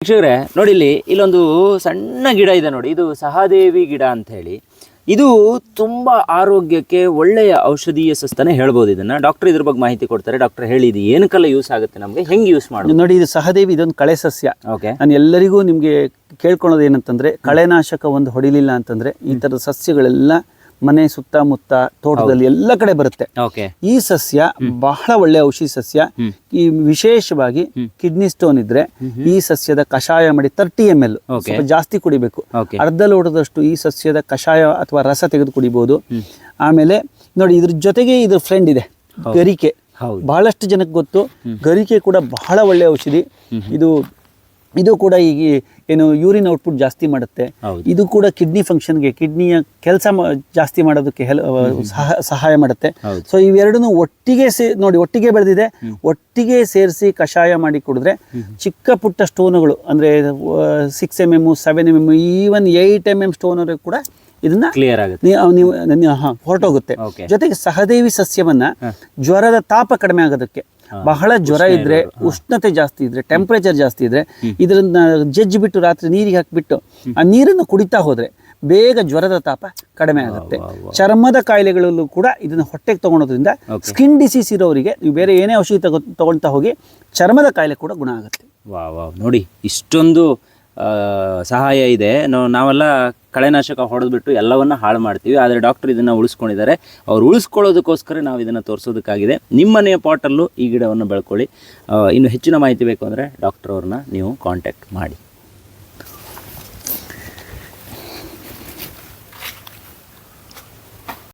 ವೀಕ್ಷಕರೇ ನೋಡಿ ಇಲ್ಲಿ ಇಲ್ಲೊಂದು ಸಣ್ಣ ಗಿಡ ಇದೆ ನೋಡಿ ಇದು ಸಹದೇವಿ ಗಿಡ ಅಂತ ಹೇಳಿ. ಇದು ತುಂಬ ಆರೋಗ್ಯಕ್ಕೆ ಒಳ್ಳೆಯ ಔಷಧೀಯ ಸಸ್ತಾನೆ ಹೇಳ್ಬೋದು ಇದನ್ನು. ಡಾಕ್ಟರ್ ಇದ್ರ ಬಗ್ಗೆ ಮಾಹಿತಿ ಕೊಡ್ತಾರೆ. ಡಾಕ್ಟರ್ ಹೇಳಿ ಇದು ಏನಕ್ಕೆಲ್ಲ ಯೂಸ್ ಆಗುತ್ತೆ ನಮಗೆ ಹೆಂಗೆ ಯೂಸ್ ಮಾಡೋದು? ನೋಡಿ ಇದು ಸಹದೇವಿ ಇದೊಂದು ಕಳೆ ಸಸ್ಯ. ಓಕೆ ನಾನು ಎಲ್ಲರಿಗೂ ನಿಮಗೆ ಕೇಳ್ಕೊಳ್ಳೋದು ಏನಂತಂದರೆ ಕಳೆನಾಶಕ ಒಂದು ಹೊಡಿಲಿಲ್ಲ ಅಂತಂದರೆ ಈ ಥರದ ಸಸ್ಯಗಳೆಲ್ಲ ಮನೆ ಸುತ್ತಮುತ್ತ ತೋಟದಲ್ಲಿ ಎಲ್ಲ ಕಡೆ ಬರುತ್ತೆ. ಈ ಸಸ್ಯ ಬಹಳ ಒಳ್ಳೆ ಔಷಧಿ ಸಸ್ಯ. ಈ ವಿಶೇಷವಾಗಿ ಕಿಡ್ನಿ ಸ್ಟೋನ್ ಇದ್ರೆ ಈ ಸಸ್ಯದ ಕಷಾಯ ಮಾಡಿ ತರ್ಟಿ ಎಂ ಎಲ್ ಸ್ವಲ್ಪ ಜಾಸ್ತಿ ಕುಡಿಬೇಕು. ಅರ್ಧ ಲೋಟದಷ್ಟು ಈ ಸಸ್ಯದ ಕಷಾಯ ಅಥವಾ ರಸ ತೆಗೆದು ಕುಡಿಬಹುದು ಆಮೇಲೆ ನೋಡಿ ಇದ್ರ ಜೊತೆಗೆ ಇದ್ರ ಫ್ರೆಂಡ್ ಇದೆ ಗರಿಕೆ. ಬಹಳಷ್ಟು ಜನಕ್ಕೆ ಗೊತ್ತು. ಗರಿಕೆ ಕೂಡ ಬಹಳ ಒಳ್ಳೆ ಔಷಧಿ. ಇದು ಇದು ಕೂಡ ಈಗ ಏನು ಯೂರಿನ್ ಔಟ್ಪುಟ್ ಜಾಸ್ತಿ ಮಾಡುತ್ತೆ. ಇದು ಕೂಡ ಕಿಡ್ನಿ ಫಂಕ್ಷನ್ಗೆ ಕಿಡ್ನಿಯ ಕೆಲಸ ಜಾಸ್ತಿ ಮಾಡೋದಕ್ಕೆ ಹೆಲ್ ಸಹ- ಸಹಾಯ ಮಾಡುತ್ತೆ. ಸೊ ಇವೆರಡನ್ನೂ ಒಟ್ಟಿಗೆ ಸೇ ನೋಡಿ ಒಟ್ಟಿಗೆ ಬೆಳೆದಿದೆ. ಒಟ್ಟಿಗೆ ಸೇರಿಸಿ ಕಷಾಯ ಮಾಡಿ ಕುಡಿದ್ರೆ ಚಿಕ್ಕ ಪುಟ್ಟ ಸ್ಟೋನುಗಳು ಅಂದರೆ six M M seven M M even eight M M stone ಕೂಡ ಇದನ್ನ ಕ್ಲಿಯರ್ ಆಗುತ್ತೆ. ನೀವು ಹೊರಟೋಗುತ್ತೆ. ಜೊತೆಗೆ ಸಹದೇವಿ ಸಸ್ಯವನ್ನ ಜ್ವರದ ತಾಪ ಕಡಿಮೆ ಆಗೋದಕ್ಕೆ ಬಹಳ ಜ್ವರ ಇದ್ರೆ ಉಷ್ಣತೆ ಜಾಸ್ತಿ ಇದ್ರೆ ಟೆಂಪರೇಚರ್ ಜಾಸ್ತಿ ಇದ್ರೆ ಇದನ್ನ ಜಜ್ಜಿ ಬಿಟ್ಟು ರಾತ್ರಿ ನೀರಿಗೆ ಹಾಕಿಬಿಟ್ಟು ಆ ನೀರನ್ನು ಕುಡಿತಾ ಹೋದ್ರೆ ಬೇಗ ಜ್ವರದ ತಾಪ ಕಡಿಮೆ ಆಗುತ್ತೆ. ಚರ್ಮದ ಕಾಯಿಲೆಗಳಲ್ಲೂ ಕೂಡ ಇದನ್ನ ಹೊಟ್ಟೆಗೆ ತಗೊಳೋದ್ರಿಂದ ಸ್ಕಿನ್ ಡಿಸೀಸ್ ಇರೋರಿಗೆ ನೀವು ಬೇರೆ ಏನೇ ಔಷಧಿ ತಗೊ ತಗೊಳ್ತಾ ಹೋಗಿ ಚರ್ಮದ ಕಾಯಿಲೆ ಕೂಡ ಗುಣ ಆಗುತ್ತೆ. ವಾ ವಾ. ನೋಡಿ ಇಷ್ಟೊಂದು ಸಹಾಯ ಇದೆ. ನಾವು ನಾವೆಲ್ಲ ಕಳೆನಾಶಕ ಹೊಡೆದ್ಬಿಟ್ಟು ಎಲ್ಲವನ್ನ ಹಾಳು ಮಾಡ್ತೀವಿ. ಆದರೆ ಡಾಕ್ಟರ್ ಇದನ್ನು ಉಳಿಸ್ಕೊಂಡಿದ್ದಾರೆ. ಅವ್ರು ಉಳಿಸ್ಕೊಳ್ಳೋದಕ್ಕೋಸ್ಕರ ನಾವು ಇದನ್ನು ತೋರಿಸೋದಕ್ಕಾಗಿದೆ. ನಿಮ್ಮನೆಯ ಪಾಟಲ್ಲೂ ಈ ಗಿಡವನ್ನು ಬೆಳ್ಕೊಳ್ಳಿ. ಇನ್ನು ಹೆಚ್ಚಿನ ಮಾಹಿತಿ ಬೇಕು ಅಂದರೆ ಡಾಕ್ಟರ್ ಅವ್ರನ್ನ ನೀವು ಕಾಂಟ್ಯಾಕ್ಟ್ ಮಾಡಿ.